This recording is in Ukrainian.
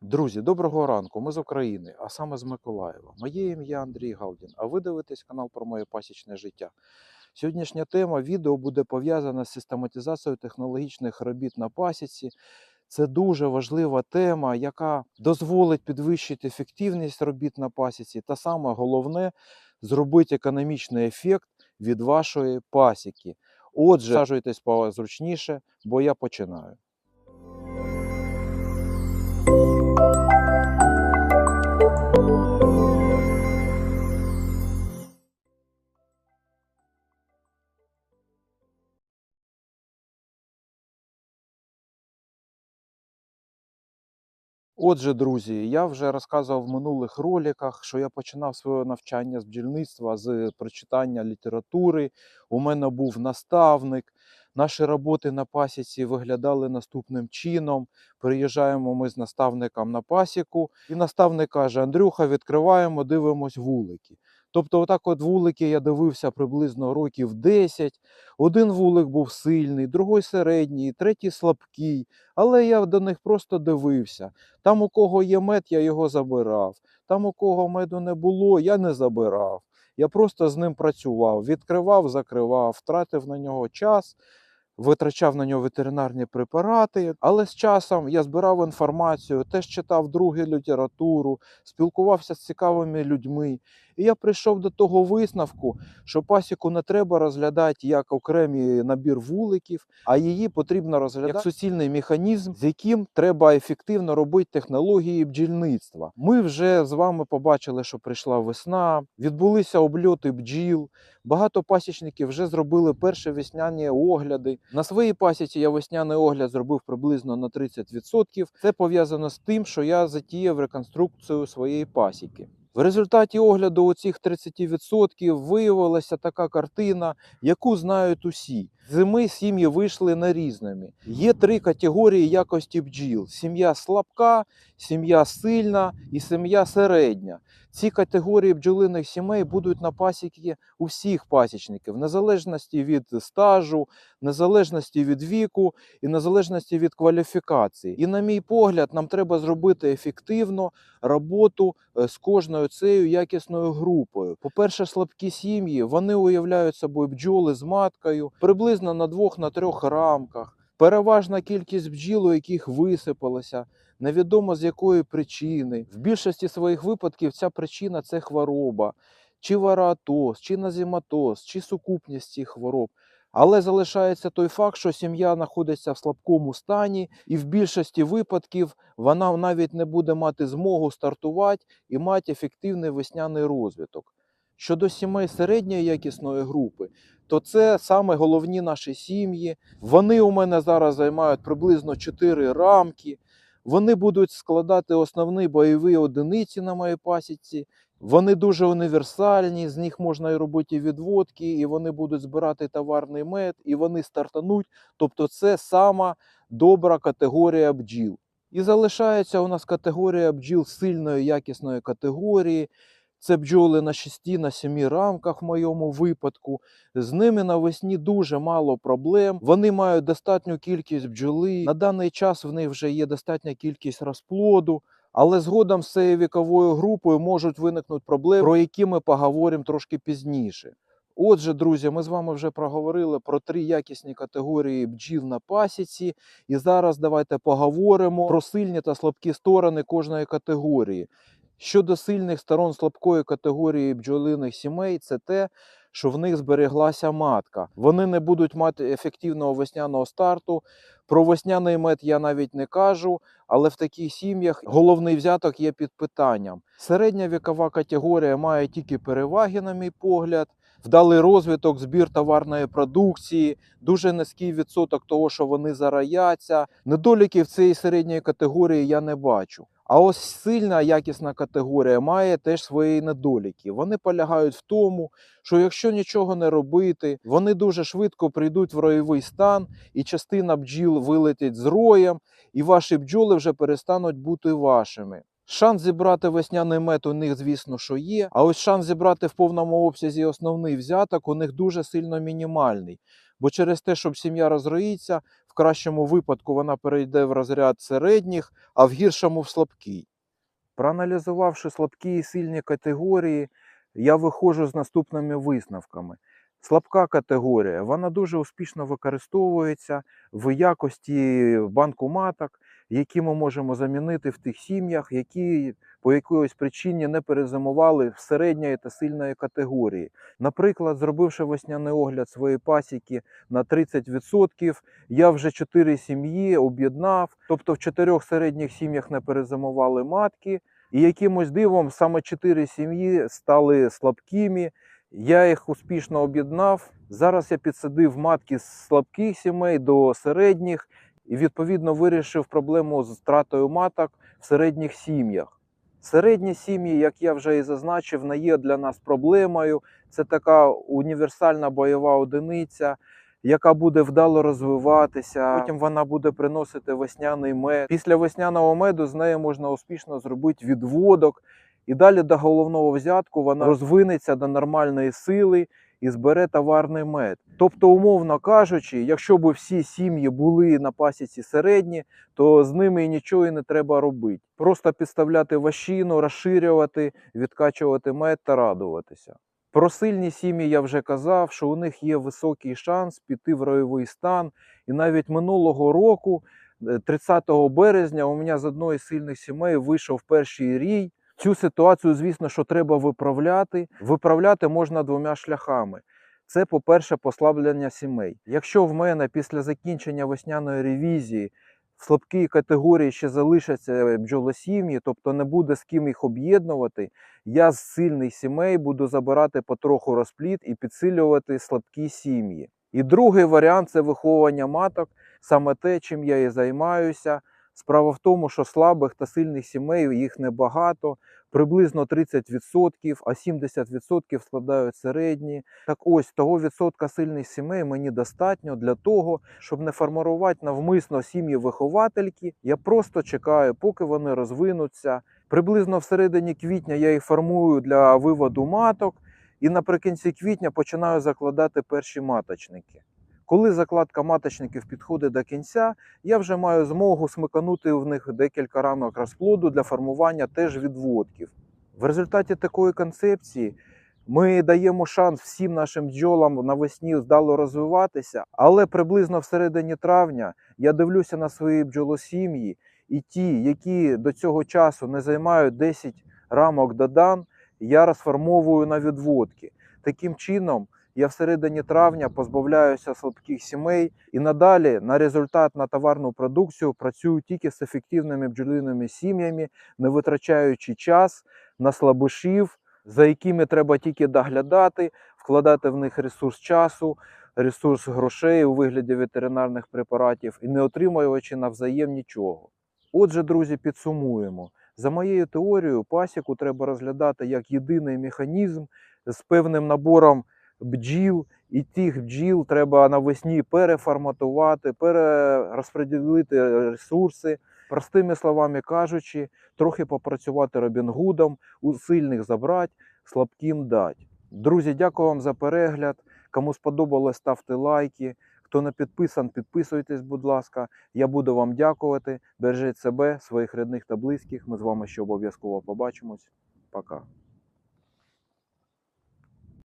Друзі, доброго ранку. Ми з України, а саме з Миколаєва. Моє ім'я Андрій Галдін, а ви дивитесь канал про моє пасічне життя. Сьогоднішня тема відео буде пов'язана з систематизацією технологічних робіт на пасіці. Це дуже важлива тема, яка дозволить підвищити ефективність робіт на пасіці, та саме головне зробити економічний ефект від вашої пасіки. Отже, саджуйтесь позручніше, бо я починаю. Отже, друзі, я вже розказував в минулих роликах, що я починав своє навчання з бджільництва з прочитання літератури. У мене був наставник. Наші роботи на пасіці виглядали наступним чином. Приїжджаємо ми з наставником на пасіку, і наставник каже: Андрюха, відкриваємо, дивимось вулики. Тобто, отак от вулики я дивився приблизно років 10. Один вулик був сильний, другий середній, третій слабкий. Але я до них просто дивився. Там, у кого є мед, я його забирав. Там, у кого меду не було, я не забирав. Я просто з ним працював, відкривав, закривав, втратив на нього час, витрачав на нього ветеринарні препарати. Але з часом я збирав інформацію, теж читав другу літературу, спілкувався з цікавими людьми. І я прийшов до того висновку, що пасіку не треба розглядати як окремий набір вуликів, а її потрібно розглядати як суцільний механізм, з яким треба ефективно робити технології бджільництва. Ми вже з вами побачили, що прийшла весна, відбулися обльоти бджіл. Багато пасічників вже зробили перші весняні огляди. На своїй пасіці я весняний огляд зробив приблизно на 30%. Це пов'язано з тим, що я затіяв реконструкцію своєї пасіки. В результаті огляду оцих 30% виявилася така картина, яку знають усі. Зими сім'ї вийшли на різними. Є три категорії якості бджіл: сім'я слабка, сім'я сильна і сім'я середня. Ці категорії бджолиних сімей будуть на пасіки у всіх пасічників, в незалежності від стажу, незалежності від віку і незалежності від кваліфікації. І, на мій погляд, нам треба зробити ефективно роботу е, з кожною цією якісною групою. По-перше, слабкі сім'ї вони уявляють собою бджоли з маткою приблизно на двох на трьох рамках. Переважна кількість бджіл, у яких висипалося, невідомо з якої причини. В більшості своїх випадків ця причина це хвороба, чи вараатоз, чи назіматоз, чи сукупність цих хвороб. Але залишається той факт, що сім'я знаходиться в слабкому стані, і в більшості випадків вона навіть не буде мати змогу стартувати і мати ефективний весняний розвиток. Щодо сімей середньої якісної групи, то це саме головні наші сім'ї. Вони у мене зараз займають приблизно 4 рамки. Вони будуть складати основні бойові одиниці на моїй пасіці. Вони дуже універсальні, з них можна і робити відводки, і вони будуть збирати товарний мед, і вони стартануть. Тобто, це сама добра категорія бджіл. І залишається у нас категорія бджіл сильної якісної категорії. Це бджоли на 6 на 7 рамках в моєму випадку. З ними навесні дуже мало проблем. Вони мають достатню кількість бджоли. На даний час в них вже є достатня кількість розплоду. Але згодом з цією віковою групою можуть виникнути проблеми, про які ми поговоримо трошки пізніше. Отже, друзі, ми з вами вже проговорили про три якісні категорії бджіл на пасіці. І зараз давайте поговоримо про сильні та слабкі сторони кожної категорії. Щодо сильних сторон слабкої категорії бджолиних сімей, це те, що в них збереглася матка. Вони не будуть мати ефективного весняного старту. Про весняний мед я навіть не кажу, але в таких сім'ях головний взяток є під питанням. Середня вікова категорія має тільки переваги, на мій погляд. Вдалий розвиток, збір товарної продукції, дуже низький відсоток того, що вони зараяться. Недоліків цієї середньої категорії я не бачу. А ось сильна якісна категорія має теж свої недоліки. Вони полягають в тому, що якщо нічого не робити, вони дуже швидко прийдуть в роєвий стан, і частина бджіл вилетить з роєм, і ваші бджоли вже перестануть бути вашими. Шанс зібрати весняний мед у них, звісно, що є. А ось шанс зібрати в повному обсязі основний взяток у них дуже сильно мінімальний. Бо через те, щоб сім'я розроїться, кращому випадку вона перейде в розряд середніх, а в гіршому в слабкий. Проаналізувавши слабкі і сильні категорії, я виходжу з наступними висновками. Слабка категорія, вона дуже успішно використовується в якості банку маток, які ми можемо замінити в тих сім'ях, які по якоїсь причині не перезимували в середньої та сильної категорії. Наприклад, зробивши весняний огляд своєї пасіки на 30%, я вже 4 сім'ї об'єднав, тобто в чотирьох середніх сім'ях не перезимували матки, і якимось дивом саме 4 сім'ї стали слабкими. Я їх успішно об'єднав. Зараз я підсадив матки з слабких сімей до середніх і відповідно вирішив проблему з втратою маток в середніх сім'ях. Середні сім'ї, як я вже і зазначив, не є для нас проблемою. Це така універсальна бойова одиниця, яка буде вдало розвиватися. Потім вона буде приносити весняний мед. Після весняного меду з нею можна успішно зробити відводок. І далі до головного взятку вона розвинеться до нормальної сили і збере товарний мед. Тобто, умовно кажучи, якщо б всі сім'ї були на пасіці середні, то з ними нічого і не треба робити. Просто підставляти ващину, розширювати, відкачувати мед та радуватися. Про сильні сім'ї я вже казав, що у них є високий шанс піти в ройовий стан. І навіть минулого року, е, 30 березня, у мене з одної сильних сімей вийшов перший рій. Цю ситуацію, звісно, що треба виправляти. Виправляти можна двома шляхами. Це, по-перше, послаблення сімей. Якщо в мене після закінчення весняної ревізії в слабкій категорії ще залишаться бджолосім'ї, тобто не буде з ким їх об'єднувати, я з сильних сімей буду забирати потроху розплід і підсилювати слабкі сім'ї. І другий варіант це виховування маток, саме те, чим я і займаюся. Справа в тому, що слабих та сильних сімей їх небагато, приблизно 30%, а 70% складають середні. Так ось того відсотка сильних сімей мені достатньо для того, щоб не формувати навмисно сім'ї виховательки. Я просто чекаю, поки вони розвинуться. Приблизно в середині квітня я їх формую для виводу маток, і наприкінці квітня починаю закладати перші маточники. Коли закладка маточників підходить до кінця, я вже маю змогу смиканути в них декілька рамок розплоду для формування теж відводків. В результаті такої концепції ми даємо шанс всім нашим бджолам навесні вдало розвиватися, але приблизно в середині травня я дивлюся на свої бджолосім'ї, і ті, які до цього часу не займають 10 рамок додан, я розформовую на відводки. Таким чином, я всередині травня позбавляюся слабких сімей і надалі на результат на товарну продукцію працюю тільки з ефективними бджолиними сім'ями, не витрачаючи час на слабишів, за якими треба тільки доглядати, вкладати в них ресурс часу, ресурс грошей у вигляді ветеринарних препаратів і не отримуючи навзаєм нічого. Отже, друзі, підсумуємо. За моєю теорією, пасіку треба розглядати як єдиний механізм з певним набором бджіл, і тих бджіл треба навесні переформатувати, перерозподілити ресурси. Простими словами кажучи, трохи попрацювати Робін Гудом, у сильних забрати, слабким дати. Друзі, дякую вам за перегляд. Кому сподобалось, ставте лайки. Хто не підписан, підписуйтесь, будь ласка. Я буду вам дякувати. Бережіть себе, своїх рідних та близьких. Ми з вами ще обов'язково побачимось. Пока.